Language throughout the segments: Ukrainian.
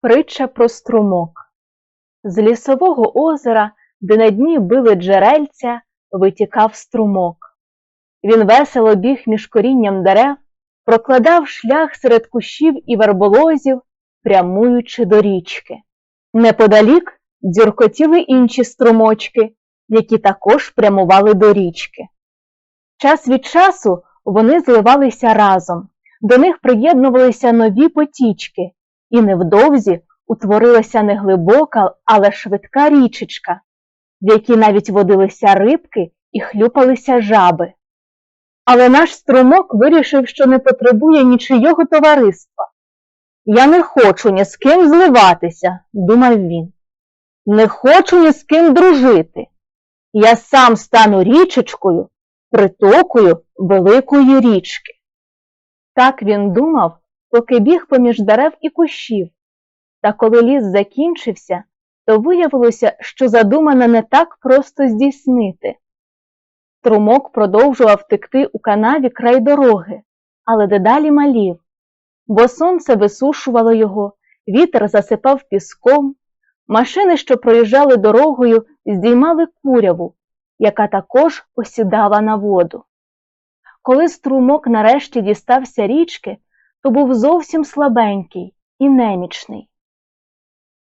Притча про струмок. З лісового озера, де на дні били джерельця, витікав струмок. Він весело біг між корінням дерев, прокладав шлях серед кущів і верболозів, прямуючи до річки. Неподалік дзюркотіли інші струмочки, які також прямували до річки. Час від часу вони зливалися разом, до них приєднувалися нові потічки, і невдовзі утворилася не глибока, але швидка річечка, в якій навіть водилися рибки і хлюпалися жаби. Але наш струмок вирішив, що не потребує нічийого товариства. Я не хочу ні з ким зливатися, думав він. Не хочу ні з ким дружити. Я сам стану річечкою, притокою великої річки. Так він думав, поки біг поміж дерев і кущів. Та коли ліс закінчився, то виявилося, що задумане не так просто здійснити. Струмок продовжував текти у канаві край дороги, але дедалі малів, бо сонце висушувало його, вітер засипав піском, машини, що проїжджали дорогою, здіймали куряву, яка також осідала на воду. Коли струмок нарешті дістався річки, то був зовсім слабенький і немічний.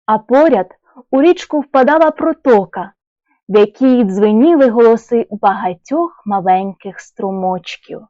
А поряд у річку впадала протока, в якій дзвеніли голоси багатьох маленьких струмочків.